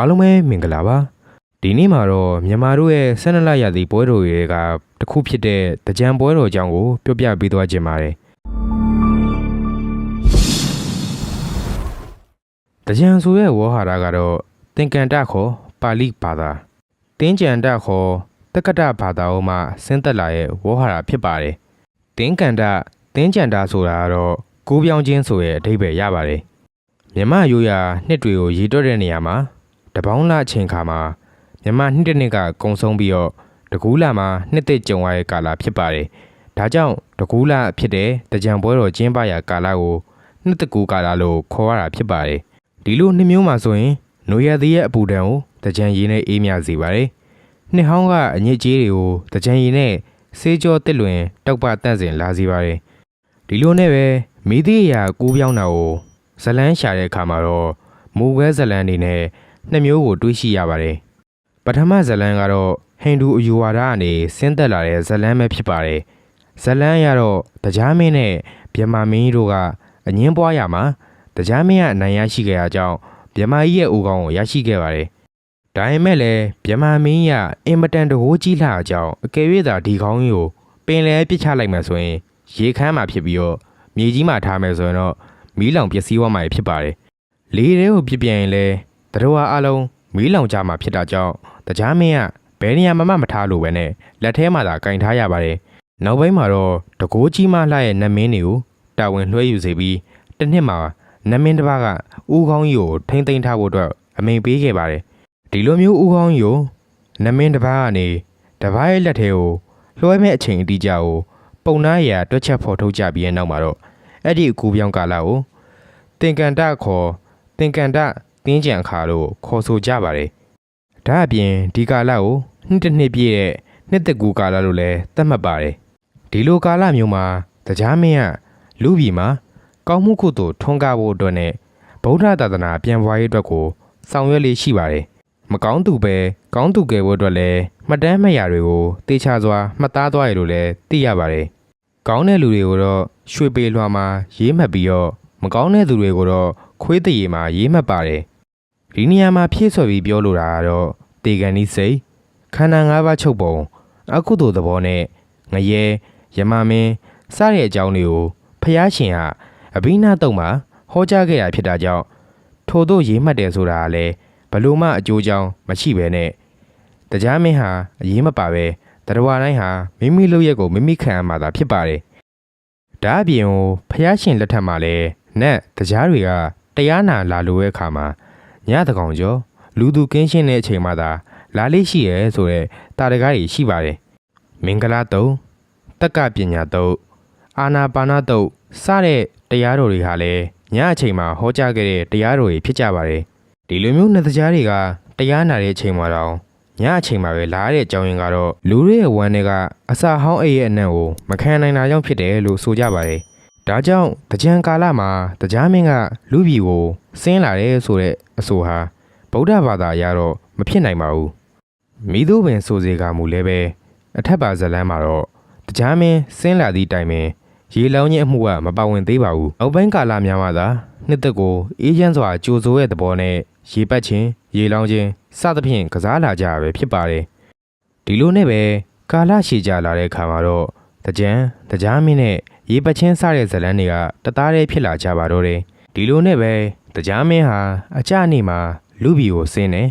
အားလုံးပဲမင်္ဂလာပါဒီနေ့မှာတော့မြန်မာတို့ရဲ့ဆန္ဒလရာသီပွဲတော်တွေကတစ်ခုဖြစ်တဲ့တကြံပွဲတော်အကြောင်းကိုပြောပြပေးသွားခြင်းပါတယ်တကြံဆိုတဲ့ဝေါ်ဟာရကတော့သင်္ကန်တခေါ်ပါဠိဘာသာတင်းကြံတခေါ်တက္ကတဘာသာအုံးမှဆင်းသက်လာရဲ့ဝေါ်ဟာရဖြစ်ပါတယ်တင်းကန်တတင်းကြံတဆိုတာကတော့ကိုးပြောင်းခြင်းဆိုရဲ့အဓိပ္ပာယ်ရပါတယ်မြမရိုးရာနှစ်တွေကိုရေတွက်တဲ့နေရာမှာတ ပေါင်းလအချိန်ခါမှာမြန်မာနှစ်တစ်နှစ်ကကုံဆုံးပြီးတော့တကူးလာမှာနှစ်သက်ကြုံရတဲ့ကာလဖြစ်ပါတယ်။ဒါကြောင့်တကူးလာဖြစ်တဲ့တကြံပွဲတော်ကျင်းပရာကာလကိုနှစ်တကူကာလလို့ခေါ်ရတာဖြစ်ပါတယ်။ဒီလိုနှစ်မျိုးမှာဆိုရင်နွေရသည်ရဲ့အပူဒဏ်ကိုတကြံရည်နဲ့အေးမြစေပါတယ်။နှစ်ဟောင်းကအညစ်အကြေးတွေကိုတကြံရည်နဲ့ဆေးကြောတစ်လွင်တောက်ပတန့်စင်လာစေပါတယ်။ဒီလိုနဲ့ပဲမိသည့်အရာကူးပြောင်းတာကိုဇလန်းရှာတဲ့အခါမှာတော့မူဝဲဇလန်းနေနဲ့ နှစ်မျိုးကိုတွေးရှိရပါတယ်။ပထမဇလန်ကတော့ဟိန္ဒူအယူဝါဒကနေဆင်းသက်လာတဲ့ဇလန်ပဲဖြစ်ပါတယ်။ဇလန်ရတော့တရားမင်းနဲ့ဗျမမင်းကြီးတို့ကအငင်းပွားရမှာတရားမင်းကအနိုင်ရရှိခဲ့ရကြောင်းဗျမကြီးရဲ့အိုကောင်ကိုရရှိခဲ့ပါတယ်။ဒါပေမဲ့လည်းဗျမမင်းကြီးကအင်မတန်တကိုးကြီးလာအကြောင်းအကယ်၍သာဒီကောင်းကြီးကိုပင်လဲပစ်ချလိုက်မှဆိုရင်ရေခမ်းမှာဖြစ်ပြီးတော့မြေကြီးမှာထားမယ်ဆိုရင်တော့မီးလောင်ပျက်စီးသွားမှာဖြစ်ပါတယ်။လေထဲကိုပြစ်ပြန်ရင်လည်း တတော်ဟာအလုံးမီးလောင်ကြမှာဖြစ်တာကြောင့်တရားမင်းကဘယ်နေရာမှမမထားလို့ပဲနဲ့လက်ထဲမှာသာကင်ထားရပါတယ်။နောက်ပိုင်းမှာတော့တကိုးကြီးမလှရဲ့နတ်မင်းတွေကိုတာဝန်လွှဲယူစေပြီးတစ်နှစ်မှာနတ်မင်းတစ်ပါးကဦးခေါင်းကြီးကိုထိမ့်သိမ်းထားဖို့အတွက်အမိန်ပေးခဲ့ပါတယ်။ဒီလိုမျိုးဦးခေါင်းကြီးကိုနတ်မင်းတစ်ပါးကနေတပားရဲ့လက်ထဲကိုလွှဲမဲ့အချိန်အတိအကျကိုပုံနာရတွက်ချက်ဖော်ထုတ်ကြပြီးတဲ့နောက်မှာတော့အဲ့ဒီအကူပြောင်းကာလကိုတင်ကန်တခေါ်တင်ကန်တ တင်းကြံခါလို့ခေါ်ဆိုကြပါတယ်။ဒါအပြင်ဒီကာလကိုနှစ်တစ်နှစ်ပြည့်တဲ့နှစ်သက်ကူကာလလို့လည်းသတ်မှတ်ပါတယ်။ဒီလိုကာလမျိုးမှာတရားမင်းကလူပြည်မှာကောင်းမှုကုသိုလ်ထွန်းကားဖို့အတွက်နဲ့ဗုဒ္ဓသာသနာပြန်ပွားရေးအတွက်ကိုဆောင်ရွက်လေးရှိပါတယ်။မကောင်းသူပဲကောင်းသူကယ်ဖို့အတွက်လည်းမှတ်တမ်းမှတ်ရာတွေကိုတေချာစွာမှတ်သားသွားရလို့လည်းသိရပါတယ်။ကောင်းတဲ့လူတွေကိုတော့ရွှေပေလွှာမှာရေးမှတ်ပြီးတော့မကောင်းတဲ့သူတွေကိုတော့ခွေးတရေမှာရေးမှတ်ပါတယ်။ ဒီနေရာမှာဖြည့်ဆွယ်ပြီးပြောလိုတာကတော့တေကန်ဤစိတ်ခန္ဓာ၅ပါးချုပ်ပုံအကုသိုလ်သဘောနဲ့ငရဲယမမင်းစတဲ့အကြောင်းတွေကိုဖျားရှင်ဟာအဘိနာတုံမှာဟောကြားခဲ့တာဖြစ်တာကြောင့်ထို့သို့ရေးမှတ်တယ်ဆိုတာကလည်းဘလို့မှအကျိုးကြောင့်မရှိဘဲနဲ့တရားမင်းဟာအရေးမပါပဲတရားတိုင်းဟာမိမိလုပ်ရက်ကိုမိမိခံရမှာသာဖြစ်ပါတယ်ဒါအပြင်ကိုဖျားရှင်လက်ထက်မှာလည်းနတ်တရားတွေကတရားနာလာလိုတဲ့အခါမှာ ညတကောင်ကျော်လူသူကင်းရှင်းတဲ့အချိန်မှသာလာလေးရှိရဲဆိုတဲ့တာတကားကြီးရှိပါတယ်မင်္ဂလာတုံတက္ကပညာတုံအာနာပါနာတုံစတဲ့တရားတော်တွေဟာလည်းညအချိန်မှာဟောကြားခဲ့တဲ့တရားတော်တွေဖြစ်ကြပါတယ်ဒီလိုမျိုးနှစ်တရားတွေကတရားနာတဲ့အချိန်မှာတော့ညအချိန်မှာပဲလာတဲ့အကြောင်းရင်းကတော့လူတွေရဲ့ဝမ်းတွေကအစာဟောင်းအိပ်ရဲ့အနံ့ကိုမခံနိုင်တာကြောင့်ဖြစ်တယ်လို့ဆိုကြပါတယ် ဒါကြောင့်တကြံကာလမှာတရားမင်းကလူပြည်ကိုဆင်းလာတယ်ဆိုတဲ့အဆိုဟာဗုဒ္ဓဘာသာအရတော့မဖြစ်နိုင်ပါဘူးမိသူပင်ဆိုစေကမူလည်းပဲအထက်ပါဇလန်းမှာတော့တရားမင်းဆင်းလာသည့်တိုင်ပင်ရေလောင်းခြင်းအမှုကမပါဝင်သေးပါဘူးအောက်ပိုင်းကာလများမှာသာနှစ်သက်ကိုအေးချမ်းစွာကြိုဆိုတဲ့သဘောနဲ့ရေပတ်ခြင်းရေလောင်းခြင်းစသဖြင့်ကစားလာကြရပဲဖြစ်ပါတယ်ဒီလိုနဲ့ပဲကာလရှည်ကြလာတဲ့အခါမှာတော့တကြံတရားမင်းနဲ့ ရေပချင်းစတဲ့ဇလန်းတွေကတသားတည်းဖြစ်လာကြပါတော့တယ်ဒီလိုနဲ့ပဲတရားမင်းဟာအကြနေမှာလူဘီကိုဆင်းတယ်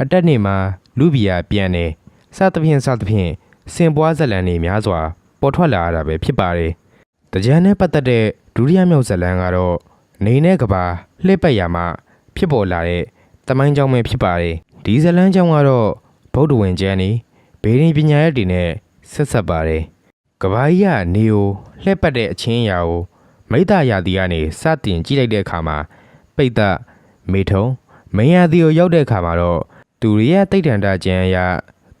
အတက်နေမှာလူဘီကပြန်တယ်စသဖြင့်စသဖြင့်စင်ပွားဇလန်းတွေများစွာ ပေါ်ထွက်လာရတာပဲဖြစ်ပါတယ်တရားနဲ့ပတ်သက်တဲ့ဒုတိယမြောက်ဇလန်းကတော့နေနဲ့ကဘာလှည့်ပတ်ရမှာဖြစ်ပေါ်လာတဲ့တမိုင်းကြောင်းပဲဖြစ်ပါတယ်ဒီဇလန်းကြောင်းကတော့ဗုဒ္ဓဝင်ကျမ်းနေဘေးရင်ပညာရက်တွေနဲ့ဆက်ဆက်ပါတယ် ကဘာကြီးကနေကိုလှည့်ပတ်တဲ့အချင်းအရာကိုမိတ္တရာသီကနေစတင်ကြည့်လိုက်တဲ့အခါမှာပိတ်သက်မေထုံမင်းရာသီကိုရောက်တဲ့အခါမှာတော့သူရရဲ့တိတ်တန်တာကျန်ရ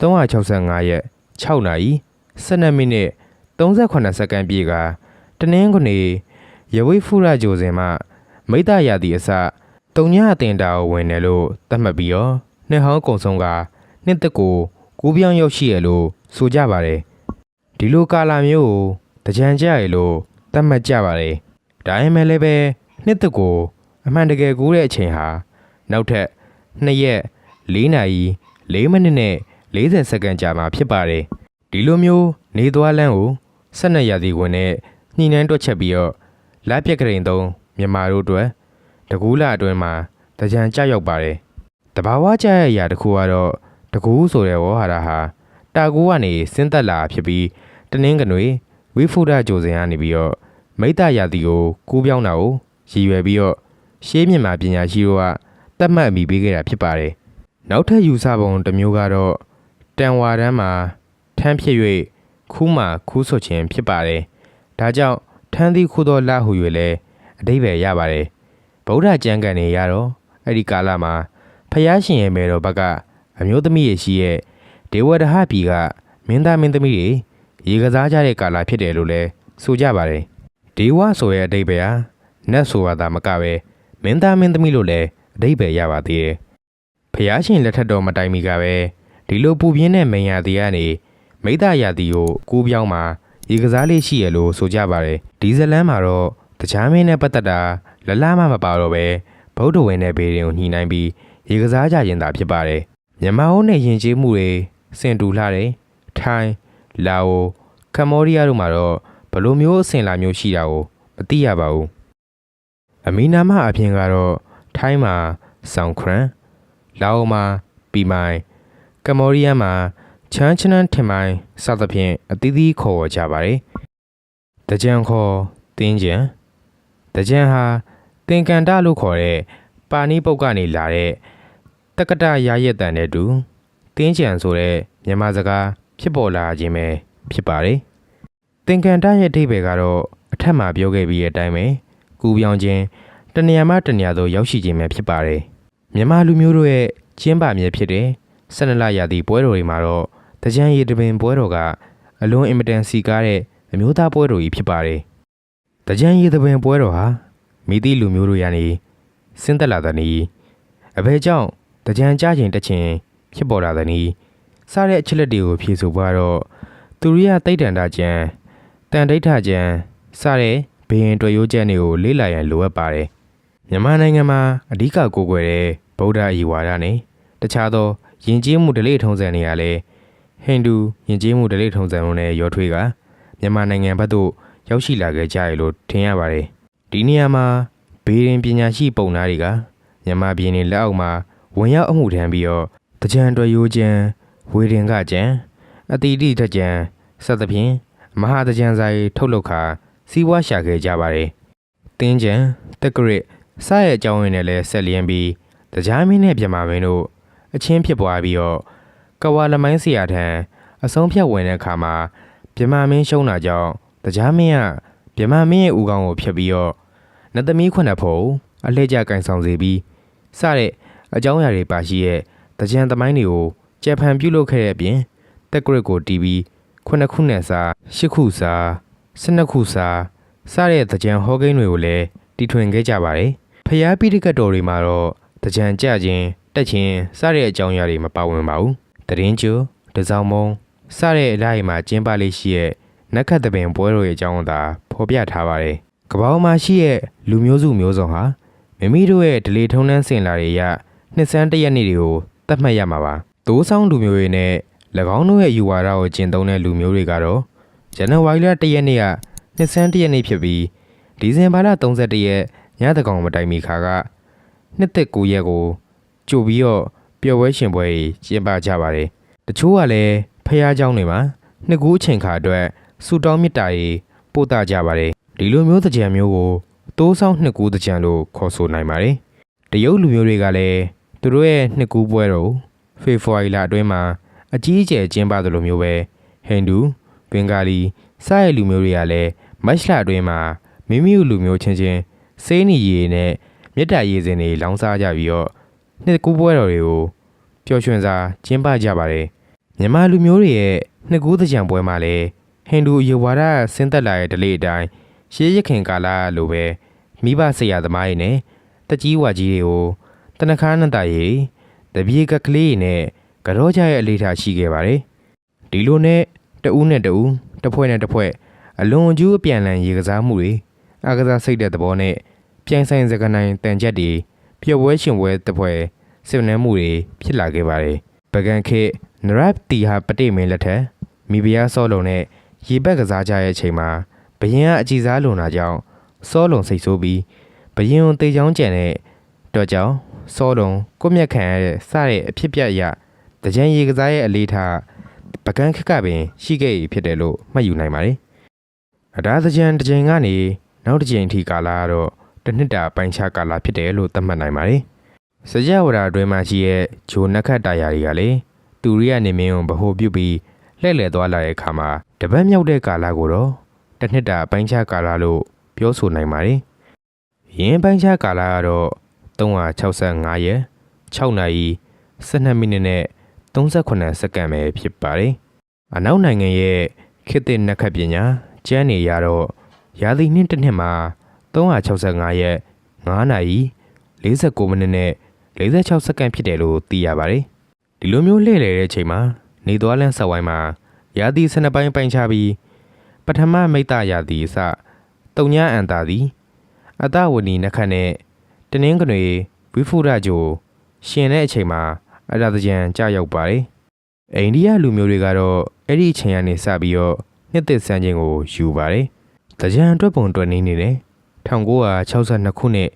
365ရက်6နာရီ12မိနစ်38စက္ကန့်ပြည့်ကတနင်္ဂနွေရဝိဖုရဂျိုစင်မှမိတ္တရာသီအစတုံညအတင်တာကိုဝင်တယ်လို့သတ်မှတ်ပြီးတော့နှစ်ဟောင်းကုံဆုံးကနှစ်သက်ကိုကူးပြောင်းရောက်ရှိရလို့ဆိုကြပါတယ် ဒီလိုကာလာမျိုးကိုတကြံကြရလို့သတ်မှတ်ကြပါတယ်။ဒါပေမဲ့လည်းပဲနှစ်သက်ကိုအမှန်တကယ်ကူးတဲ့အချိန်ဟာနောက်ထပ်2ရက်4နာရီ4မိနစ်နဲ့40စက္ကန့်ကြာမှာဖြစ်ပါတယ်ဒီလိုမျိုးနေသွားလမ်းကို12ရာသီဝင်နဲ့ညှိနှိုင်းတွက်ချက်ပြီးတော့လက်ပြက်ကရင်သုံးမြန်မာတို့အတွက်တကူးလာအတွင်းမှာတကြံကြောက်ရောက်ပါတယ်တဘာဝကြရဲ့အရာတစ်ခုကတော့တကူးဆိုတဲ့ဝေါ်ဟာရဟာတာကူကနေဆင်းသက်လာဖြစ်ပြီး တနင်းကနွေဝိဖုဒ္ဒဂျိုစင်ကနေပြီးတော့မိတ္တရာသီကိုကူးပြောင်းတာကိုရည်ရွယ်ပြီးတော့ရှေးမြန်မာပညာရှိတို့ကတတ်မှတ်အမိပေးခဲ့တာဖြစ်ပါတယ်နောက်ထပ်ယူဆပုံတစ်မျိုးကတော့တန်ဝါတန်းမှာထမ်းဖြစ်၍ခူးမှာခူးဆွခြင်းဖြစ်ပါတယ်ဒါကြောင့်ထမ်းသည့်ခုသောလဟု၍လည်းအတိပ္ပယ်ရပါတယ်ဗုဒ္ဓကျမ်းဂန်တွေရတော့အဲ့ဒီကာလမှာဖယားရှင်ရဲ့မေတော်ဘက်ကအမျိုးသမီးရဲ့ရှိရဲ့ဒေဝဒဟပြည်ကမင်းသားမင်းသမီးတွေ ရေကစားကြတဲ့ကာလဖြစ်တယ်လို့လည်းဆိုကြပါတယ်ဒေဝဆိုရဲ့အတိပ္ပယ်ဟာနတ်ဆိုရတာမကပဲမင်းသားမင်းသမီးလို့လည်းအတိပ္ပယ်ရပါသေးတယ်ဖယားရှင်လက်ထက်တော်မတိုင်မီကပဲဒီလိုပူပြင်းတဲ့မိန်ရတီကနေမိသားရတီကိုကူးပြောင်းမှာရေကစားလေးရှိရလို့ဆိုကြပါတယ်ဒီဇလန်မှာတော့တခြားမင်းနဲ့ပတ်သက်တာလလမမပါတော့ပဲဗုဒ္ဓဝင်တဲ့ဘေးရင်ကိုညှိနှိုင်းပြီးရေကစားကြရင်သာဖြစ်ပါတယ်မြန်မာအုပ်နဲ့ယဉ်ကျေးမှုတွေစင်တူလှတယ်ထိုင်း လာအိုကမ္ဘောဒီးယားတို့မှာတော့ဘယ်လိုမျိုးအစဉ်လာမျိုးရှိတာကိုမသိရပါဘူးအမီနာမအပြင်ကတော့ထိုင်းမှာဆောင်ခရန်လာအိုမှာပီမိုင်ကမ္ဘောဒီးယားမှာချမ်းချနန်ထင်မိုင်စသဖြင့်အသီးသီးခေါ်ဝေါ်ကြပါတယ်။တကြံခေါ်တင်းကြံတကြံဟာတင်ကန်တလို့ခေါ်တဲ့ပါဏိပုတ်ကနေလာတဲ့တက္ကတရာရက်တန်တဲ့တူတင်းကြံဆိုတဲ့မြန်မာစကား ဖြစ်ပေါ်လာခြင်းပဲဖြစ်ပါတယ်။တင်ကန်တရဲ့အဓိပ္ပာယ်ကတော့အထက်မှာပြောခဲ့ပြီးတဲ့အတိုင်းပဲကူပြောင်းခြင်းတနေရာမှတနေရာသို့ရောက်ရှိခြင်းပဲဖြစ်ပါတယ်။မြန်မာလူမျိုးတို့ရဲ့ကျင်းပမြဲဖြစ်တဲ့ဆန္ဒလရာသီပွဲတော်တွေမှာတော့တကြံရည်တပင်ပွဲတော်ကအလွန်အင်မတန်စီကားတဲ့အမျိုးသားပွဲတော်ကြီးဖြစ်ပါတယ်။တကြံရည်တပင်ပွဲတော်ဟာမိသည့်လူမျိုးတို့ရနေဆင်းသက်လာတဲ့နီးအဘယ်ကြောင့်တကြံကြခြင်းတက်ခြင်းဖြစ်ပေါ်လာတဲ့နီး စတဲ့အချက်လက်တွေကိုဖြေဆိုပါတော့သူရိယတိတ်တန်တာကျန်တန်ဒိဋ္ဌကျန်စတဲ့ဘယင်တွေ့ရိုးကျန်တွေကိုလေ့လာရန်လိုအပ်ပါတယ်။မြန်မာနိုင်ငံမှာအဓိကကိုးကွယ်တဲ့ဗုဒ္ဓအယူဝါဒနဲ့တခြားသောယဉ်ကျေးမှုဓလေ့ထုံးစံတွေကလည်းဟိန္ဒူယဉ်ကျေးမှုဓလေ့ထုံးစံတို့နဲ့ရောထွေးကမြန်မာနိုင်ငံဘက်သို့ရောက်ရှိလာခဲ့ကြရလို့ထင်ရပါတယ်။ဒီနေရာမှာဘေးရင်ပညာရှိပုံသားတွေကမြန်မာပြည်နယ်လက်အောက်မှာဝင်ရောက်အမှုထမ်းပြီးတော့တကြံတော်ရိုးကျန် ဝေရင်ကကျန်အတီတိတကြံစသဖြင့်မဟာတကြံဆိုင်ထုတ်လုပ်ခါစီးပွားရှာခဲ့ကြပါတယ်။တင်းကျန်တက်ကရစ်စရဲ့အကြောင်းရင်းနဲ့လည်းဆက်လျင်းပြီးတရားမင်းနဲ့မြန်မာမင်းတို့အချင်းဖြစ်ပွားပြီးတော့ကဝါလမိုင်းဆရာထံအဆုံးဖြတ်ဝင်တဲ့အခါမှာမြမမင်းရှုံးတာကြောင့်တရားမင်းကမြမမင်းရဲ့ဦးခေါင်းကိုဖျက်ပြီးတော့နတ်သမီးခွနဲ့ဖို့အလှည့်ကျကန်ဆောင်စေပြီးစတဲ့အကြောင်းအရာတွေပါရှိရဲ့တကြံသမိုင်းတွေကို ကြံဖန်ပြုလုပ်ခဲ့တဲ့အပြင်တက်ဂရစ်ကိုတီးပြီးခုနှစ်ခုနဲ့စာရှစ်ခုစာဆယ်နှစ်ခုစာစတဲ့တကြံဟောကိန်းတွေကိုလည်းတီထွင်ခဲ့ကြပါတယ်ဖျားပိဋကတ်တော်တွေမှာတော့တကြံကြခြင်းတက်ခြင်းစတဲ့အကြောင်းအရာတွေမပါဝင်ပါဘူး။တရင်ကျိုတစောင်းမုံစတဲ့အလိုက်မှာကျင်းပလေးရှိရဲ့နက်ခတ်တပင်ပွဲတော်ရဲ့အကြောင်းသာဖော်ပြထားပါတယ်။ကပောင်းမှာရှိရဲ့လူမျိုးစုမျိုးစုံဟာမိမိတို့ရဲ့ဒလေထုံးနှန်းစင်လာတွေရနှစ်ဆန်းတရက်နေ့တွေကိုသတ်မှတ်ရမှာပါ။ သိုးဆောင်လူမျိုးတွေနဲ့၎င်းတို့ရဲ့ယူဝါဒကိုကျင့်သုံးတဲ့လူမျိုးတွေကတော့ဇန်နဝါရီလ1ရက်နေ့ကနှစ်ဆန်းတရက်နေ့ဖြစ်ပြီးဒီဇင်ဘာလ31ရက်ညတကောင်မတိုင်မီခါကနှစ်သက်9ရက်ကိုကြိုပြီးတော့ပျော်ပွဲရှင်ပွဲကြီးကျင်းပကြပါတယ်။တချို့ကလည်းဖះเจ้าတွေမှာနှစ်ကူးအချိန်ခါအတွက်ဆူတောင်းမြတ်တာကြီးပို့တာကြပါတယ်။ဒီလိုမျိုးတကြံမျိုးကိုတိုးဆောင်နှစ်ကူးတကြံလို့ခေါ်ဆိုနိုင်ပါတယ်။တရုတ်လူမျိုးတွေကလည်းသူတို့ရဲ့နှစ်ကူးပွဲတော် ဖေဖော်ဝါရီလအတွင်းမှာအကြီးအကျယ်ကျင်းပသလိုမျိုးပဲဟိန္ဒူဘင်္ဂါလီစတဲ့လူမျိုးတွေကလည်းမတ်လအတွင်းမှာမိမိလူမျိုးချင်းချင်းစေးနီရီနဲ့မြတ်တာရည်စင်တွေလောင်းစားကြပြီးတော့နှစ်ကူးပွဲတော်တွေကိုပျော်ရွှင်စွာကျင်းပကြပါတယ်မြန်မာလူမျိုးတွေရဲ့နှစ်ကူးသကြံပွဲမှာလည်းဟိန္ဒူယေဝါဒဆင်းသက်လာတဲ့ဓလေ့အတိုင်းရှေးရခင်ကာလလိုပဲမိဘဆရာသမားတွေနဲ့တကြီးဝါကြီးတွေကိုတနခါနန္တရေ တပြေကကလေးတွေနဲ့ကြောကြရဲ့အလေးထားရှိခဲ့ပါတယ်ဒီလိုနဲ့တဦးနဲ့တဦးတစ်ဖွဲ့နဲ့တစ်ဖွဲ့အလွန်အကျူးအပြန်အလှန်ရေကစားမှုတွေအကစားစိတ်တဲ့သဘောနဲ့ပြိုင်ဆိုင်စကနိုင်တန်ချက်တွေပျော်ပွဲရှင်ပွဲတစ်ပွဲစစစ်နှဲမှုတွေဖြစ်လာခဲ့ပါတယ်ပကံခေတ်နရတ်တီဟာပတိမင်းလက်ထက်မိဖုရားစောလုံနဲ့ရေဘက်ကစားကြရဲ့အချိန်မှာဘရင်ကအကြည်စားလွန်တာကြောင့်စောလုံစိတ်ဆိုးပြီးဘရင်ကိုတေချောင်းကြံတဲ့တော့ကြောင့် စောလုံကိုမြက်ခံရတဲ့စတဲ့အဖြစ်ပြက်အရတကြံရေကစားရဲ့အလေးထားပကံခက်ကပင်ရှိခဲ့ရဖြစ်တယ်လို့မှတ်ယူနိုင်ပါတယ်အဒါတကြံတစ်ချိန်ကနေနောက်တစ်ချိန်ထိကာလကတော့တစ်နှစ်တာပိုင်းခြားကာလဖြစ်တယ်လို့သတ်မှတ်နိုင်ပါတယ်စကြဝဠာအတွင်းမှာရှိတဲ့ဂျိုနက်ခတ်တာယာတွေကလေတူရိယနေမင်းကိုဗဟိုပြုပြီးလှည့်လည်သွားလာတဲ့အခါမှာတပတ်မြောက်တဲ့ကာလကိုတော့တစ်နှစ်တာပိုင်းခြားကာလလို့ပြောဆိုနိုင်ပါတယ်။ယင်းပိုင်းခြားကာလကတော့ 365ရက်6နာရီ12မိနစ်နဲ့38စက္ကန့်ပဲဖြစ်ပါတယ်။အနောက်နိုင်ငံရဲ့ခေတ်သစ်နက်ခတ်ပညာကျန်းနေရတော့ရာသီနှစ်တစ်နှစ်မှာ365ရက်9နာရီ49မိနစ်နဲ့46စက္ကန့်ဖြစ်တယ်လို့သိရပါတယ်။ဒီလိုမျိုးလှည့်လည်တဲ့အချိန်မှာနေသွားလန်းဆက်ဝိုင်းမှာရာသီ12ပိုင်းပိုင်းခြားပြီးပထမမိတ္တရာသီအစတုံညာအန်တာသည်အတဝနီနခတ်နဲ့ တနင်းကနွေဝိဖုရဂျိုရှင်တဲ့အချိန်မှာအရာတကြံကြာရောက်ပါတယ်။အိန္ဒိယလူမျိုးတွေကတော့အဲ့ဒီအချိန်ကနေစပြီးတော့နှစ်သက်စံချိန်ကိုယူပါတယ်။တကြံအတွက်ပုံတွက်နေနေတယ်1962ခုနှစ်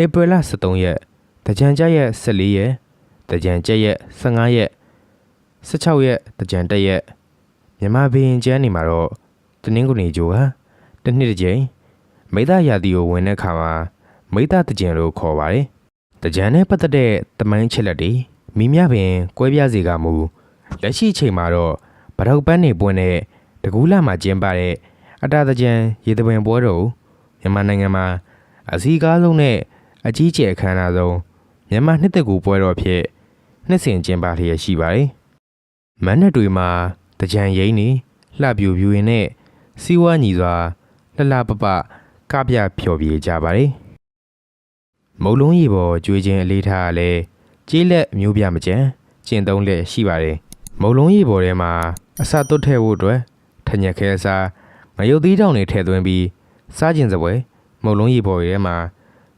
ဧပြီလ23ရက်တကြံကြရက်14ရက်တကြံကြက်ရက်15ရက်16ရက်တကြံတက်ရက်မြန်မာဘီရင်ကျန်းနေမှာတော့တနင်္ဂနွေဂျိုဟာတစ်နှစ်တစ်ကြိမ်မိသားရာသီကိုဝင်တဲ့ခါမှာ မိသားတကြံလို့ခေါ်ပါတယ်။တကြံနဲ့ပတ်သက်တဲ့သမိုင်းချက်လက်တွေမိမြပင်ကွဲပြားစေကမူလက်ရှိအချိန်မှာတော့ဗတောက်ပန်းနေပွင့်တဲ့တကူးလာမှာကျင်းပတဲ့အတာတကြံရေတပင်ပွဲတော်မြန်မာနိုင်ငံမှာအစည်းကားဆုံးနဲ့အကြီးကျယ်အခမ်းအနားဆုံးမြန်မာနှစ်သက်ကူပွဲတော်ဖြစ်နှစ်စဉ်ကျင်းပလျက်ရှိပါတယ်။မန်းနဲ့တွေမှာတကြံရိမ့်နေလှပြူပြူရင်နဲ့စီးဝါးညီစွာလှလှပပကပြဖြော်ပြကြပါတယ်။ မုံလုံးရီပေါ်ကျွေးခြင်းအလေးထားရလဲကြေးလက်မျိုးပြမကြံကျင်သုံးလက်ရှိပါတယ်။မုံလုံးရီပေါ်ထဲမှာအစာသွတ်ထဲဖို့အတွက်ထညက်ခဲစားငရုတ်သီးတောင်တွေထည့်သွင်းပြီးစားကျင်စပွဲမုံလုံးရီပေါ်ထဲမှာ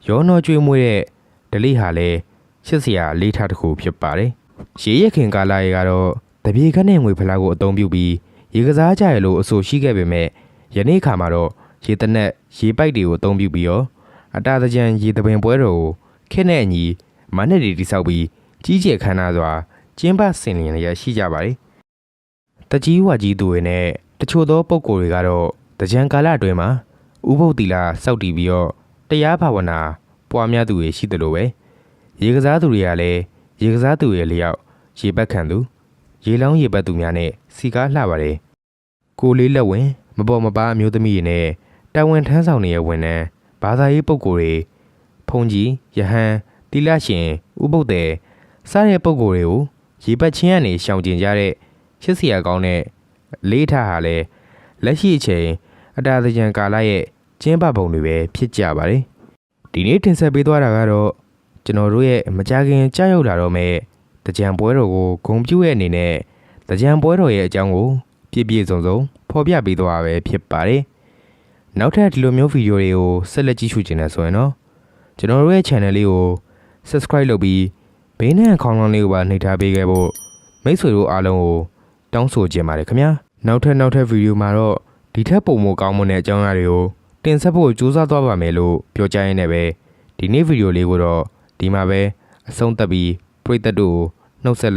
ရောနှောကျွေးမွေးတဲ့ဒလိဟာလဲချစ်စရာလေးထားတစ်ခုဖြစ်ပါတယ်။ရေရခင်ကာလရေကတော့တပြေခက်နဲ့ငွေဖလားကိုအသုံးပြုပြီးရေကစားကြရလို့အဆိုရှိခဲ့ပေမဲ့ယနေ့ခါမှာတော့ရေတနက်ရေပိုက်တွေကိုအသုံးပြုပြီးတော့ အတာတကြံရေတပင်ပွဲတော်ကိုခက်နဲ့အညီမနဲ့တွေတိဆောက်ပြီးကြီးကျယ်ခမ်းနားစွာကျင်းပဆင်လျင်ရရှိကြပါတယ်။တကြီးဝါကြီးသူတွေနဲ့တချို့သောပုံကိုယ်တွေကတော့တကြံကာလအတွင်းမှာဥပုပ်တီလာစောက်တည်ပြီးတော့တရားဘာဝနာပွားများသူတွေရှိသလိုပဲရေကစားသူတွေကလည်းရေကစားသူရဲ့လျောက်ရေဘက်ခံသူရေလောင်းရေဘက်သူများနဲ့စီကားလှပါတယ်ကိုလေးလက်ဝင် မပေါ်မပါအမျိုးသမီးတွေနဲ့တာဝန်ထမ်းဆောင်နေတဲ့ဝန်ထမ်း ဘာသာရေးပုဂ္ဂိုလ်တွေဖုန်ကြီးယဟန်တိလရှင်ဥပုပ်တဲ့စားတဲ့ပုဂ္ဂိုလ်တွေကိုရေဘက်ချင်းကနေရှောင်ကျင်ကြတဲ့ရှစ်စရာကောင်းတဲ့လေးထားဟာလည်းလက်ရှိအချိန်အတာသကြံကာလရဲ့ကျင်းပပုံတွေပဲဖြစ်ကြပါတယ်ဒီနေ့တင်ဆက်ပေးသွားတာကတော့ကျွန်တော်တို့ရဲ့မကြခင်ကြားရောက်လာတော့မဲ့တကြံပွဲတော်ကိုဂုံပြူရဲ့အနေနဲ့တကြံပွဲတော်ရဲ့အကြောင်းကိုပြည့်ပြည့်စုံစုံဖော်ပြပေးသွားတာပဲဖြစ်ပါတယ် နောက်ထပ်ဒီလိုမျိုးဗီဒီယိုတွေကိုဆက်လက်ကြည့်ရှုချင်တယ်ဆိုရင်တော့ကျွန်တော်တို့ရဲ့ channel လေးကို subscribe လုပ်ပြီးဘေးနဲ့အခေါင်းလောင်းလေးကိုပါနှိပ်ထားပေးခဲ့ဖို့မိတ်ဆွေတို့အားလုံးကိုတောင်းဆိုချင်ပါတယ်ခင်ဗျာနောက်ထပ်နောက်ထပ်ဗီဒီယိုမှာတော့ဒီထက်ပုံမကောင်းမွန်တဲ့အကြောင်းအရာတွေကိုတင်ဆက်ဖို့ကြိုးစားသွားပါမယ်လို့ပြောကြရင်းနဲ့ပဲဒီနေ့ဗီဒီယိုလေးကိုတော့ဒီမှာပဲအဆုံးသတ်ပြီးပရိသတ်တို့ကိုနှုတ်ဆက်လိုက်